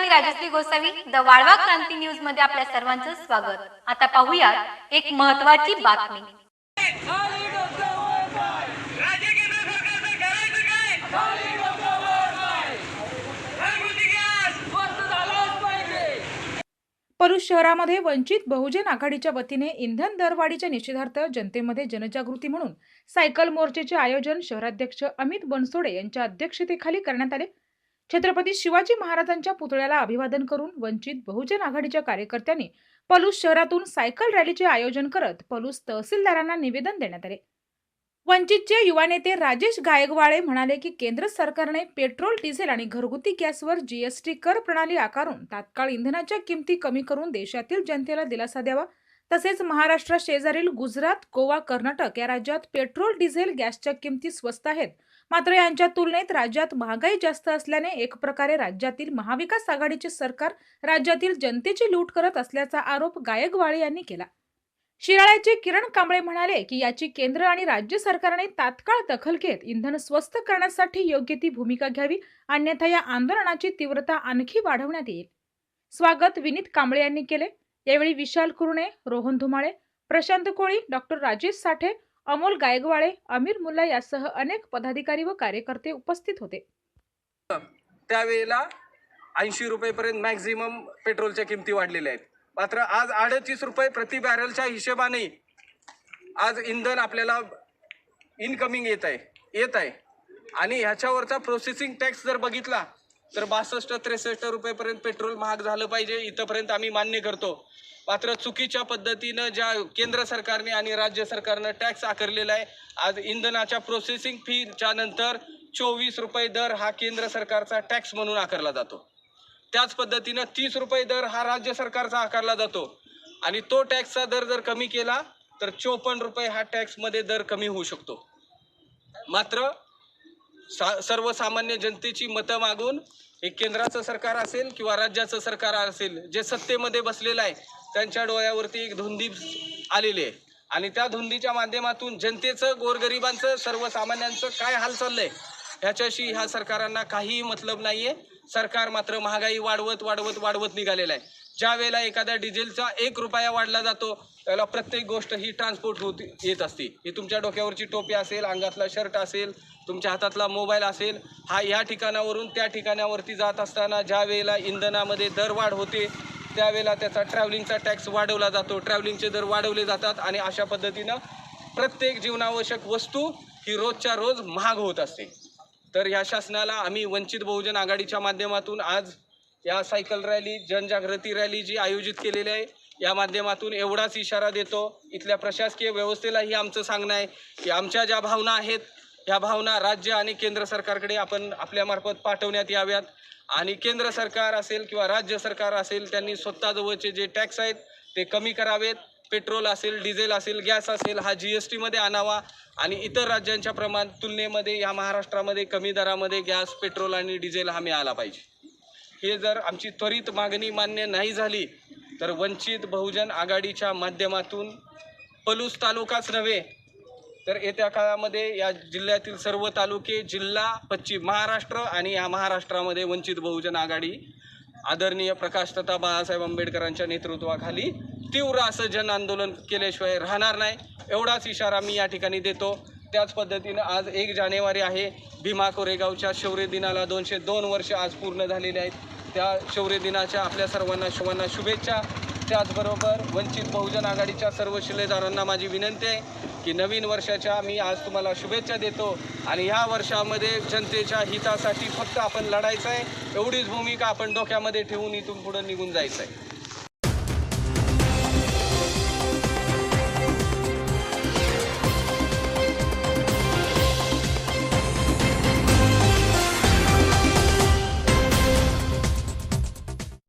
मी Rajshree Gosavi the Walwa Kranti न्यूजमध्ये आपल्या सर्वांचं स्वागत. आता पाहूयात एक महत्वाची बातमी. परुष शहरामध्ये वंचित बहुजन आघाडीच्या वतीने इंधन दरवाढीच्या निषेधार्थ जनतेमध्ये जनजागृती म्हणून सायकल मोर्चेचे आयोजन शहराध्यक्ष अमित बनसोडे यांच्या अध्यक्षतेखाली करण्यात आले. छत्रपती शिवाजी महाराजांच्या पुतळ्याला अभिवादन करून वंचित बहुजन आघाडीच्या कार्यकर्त्यांनी पलूस शहरातून सायकल रॅलीचे आयोजन करत पलूस तहसीलदारांना निवेदन देण्यात आले. वंचितचे युवा नेते राजेश गायकवाडे म्हणाले की केंद्र सरकारने पेट्रोल डिझेल आणि घरगुती गॅसवर जीएसटी कर प्रणाली आकारून तात्काळ इंधनाच्या किमती कमी करून देशातील जनतेला दिलासा द्यावा. तसेच महाराष्ट्र शेजारील गुजरात गोवा कर्नाटक या राज्यात पेट्रोल डिझेल गॅसच्या किमती स्वस्त आहेत. मात्र यांच्या तुलनेत राज्यात महागाई जास्त असल्याने एक प्रकारे राज्यातील महाविकास आघाडीचे सरकार राज्यातील जनतेची लूट करत असल्याचा आरोप गायकवाळे यांनी केला. शिराळ्याचे किरण कांबळे म्हणाले की याची केंद्र आणि राज्य सरकारने तात्काळ दखल घेत इंधन स्वस्त करण्यासाठी योग्य ती भूमिका घ्यावी अन्यथा या आंदोलनाची तीव्रता आणखी वाढवण्यात येईल. स्वागत विनीत कांबळे यांनी केले. यावेळी विशाल कुरणे रोहन धुमाळे प्रशांत कोळी डॉक्टर राजेश साठे अमोल गायगवाळे अमीर मुल्ला यासह अनेक पदाधिकारी व कार्यकर्ते उपस्थित होते. त्यावेळेला ऐंशी रुपयेपर्यंत मॅक्झिमम पेट्रोलच्या किमती वाढलेल्या आहेत. मात्र आज अडतीस रुपये प्रति बॅरलच्या हिशेबाने आज इंधन आपल्याला इनकमिंग येत आहे येत आहे. आणि ह्याच्यावरचा प्रोसेसिंग टॅक्स जर बघितला तर बासष्ट त्रेसष्ट रुपयेपर्यंत पेट्रोल महाग झालं पाहिजे. इथंपर्यंत आम्ही मान्य करतो. मात्र चुकीच्या पद्धतीनं ज्या केंद्र सरकारने आणि राज्य सरकारनं टॅक्स आकारलेला आहे आज इंधनाच्या प्रोसेसिंग फीच्या नंतर चोवीस रुपये दर हा केंद्र सरकारचा टॅक्स म्हणून आकारला जातो. त्याच पद्धतीनं तीस रुपये दर हा राज्य सरकारचा आकारला जातो. आणि तो टॅक्सचा दर जर कमी केला तर चोपन्न रुपये हा टॅक्समध्ये दर कमी होऊ शकतो. मात्र सर्वसामान्य जनतेची मतं मागून एक केंद्राचं सरकार असेल किंवा राज्याचं सरकार असेल जे सत्तेमध्ये बसलेलं आहे त्यांच्या डोळ्यावरती एक धुंदी आलेली आहे. आणि त्या धुंदीच्या माध्यमातून जनतेचं गोरगरिबांचं सर्वसामान्यांचं काय हाल चाललंय ह्याच्याशी ह्या सरकारांना काहीही मतलब नाहीये. सरकार मात्र महागाई वाढवत वाढवत वाढवत निघालेलं आहे. ज्या वेळेला एखाद्या डिझेलचा एक रुपया वाढला जातो त्याला प्रत्येक गोष्ट ही ट्रान्सपोर्ट होत येत असते. ही तुमच्या डोक्यावरची टोपी असेल अंगातला शर्ट असेल तुमच्या हातातला मोबाईल असेल हा या ठिकाणावरून त्या ठिकाणावरती जात असताना ज्या वेळेला इंधनामध्ये दरवाढ होते त्यावेळेला त्याचा ट्रॅव्हलिंगचा टॅक्स वाढवला जातो. ट्रॅव्हलिंगचे दर वाढवले जातात आणि अशा पद्धतीनं प्रत्येक जीवनावश्यक वस्तू ही रोजच्या रोज महाग होत असते. तर ह्या शासनाला आम्ही वंचित बहुजन आघाडीच्या माध्यमातून आज या सायकल रॅली जनजागृती रॅली जी आयोजित केलेली आहे या माध्यमातून एवढाच इशारा देतो. इथल्या प्रशासकीय व्यवस्थेलाही आमचं सांगणं आहे की आमच्या ज्या भावना आहेत ह्या भावना राज्य आणि केंद्र सरकारकडे आपण आपल्यामार्फत पाठवण्यात याव्यात. आणि केंद्र सरकार असेल किंवा राज्य सरकार असेल त्यांनी स्वतःजवळचे जे टॅक्स आहेत ते कमी करावेत. पेट्रोल असेल डिझेल असेल गॅस असेल हा जी एस टीमध्ये आणावा. आणि इतर राज्यांच्या प्रमाण तुलनेमध्ये या महाराष्ट्रामध्ये कमी दरामध्ये गॅस पेट्रोल आणि डिझेल हा मिळाला पाहिजे. हे जर आमची त्वरित मागणी मान्य नाही झाली तर वंचित बहुजन आघाडीच्या माध्यमातून पलूस तालुकाच नव्हे तर येत्या काळामध्ये या जिल्ह्यातील सर्व तालुके जिल्हा पश्चिम महाराष्ट्र आणि या महाराष्ट्रामध्ये वंचित बहुजन आघाडी आदरणीय प्रकाश तथा बाळासाहेब आंबेडकरांच्या नेतृत्वाखाली तीव्र असं जन आंदोलन केल्याशिवाय राहणार नाही. एवढाच इशारा मी या ठिकाणी देतो. त्याच पद्धतीनं आज एक जानेवारी आहे. भीमा कोरेगावच्या शौर्य दिनाला दोनशे दोन वर्ष आज पूर्ण झालेले आहेत. त्या शौर्य दिनाच्या आपल्या सर्वांना शुभांना शुभेच्छा. त्याचबरोबर वंचित बहुजन आघाडीच्या सर्व शिलेदारांना माझी विनंती आहे की नवीन वर्षाच्या मी आज तुम्हाला शुभेच्छा देतो आणि ह्या वर्षामध्ये जनतेच्या हितासाठी फक्त आपण लढायचं आहे. एवढीच भूमिका आपण डोक्यामध्ये ठेवून इथून पुढं निघून जायचं आहे.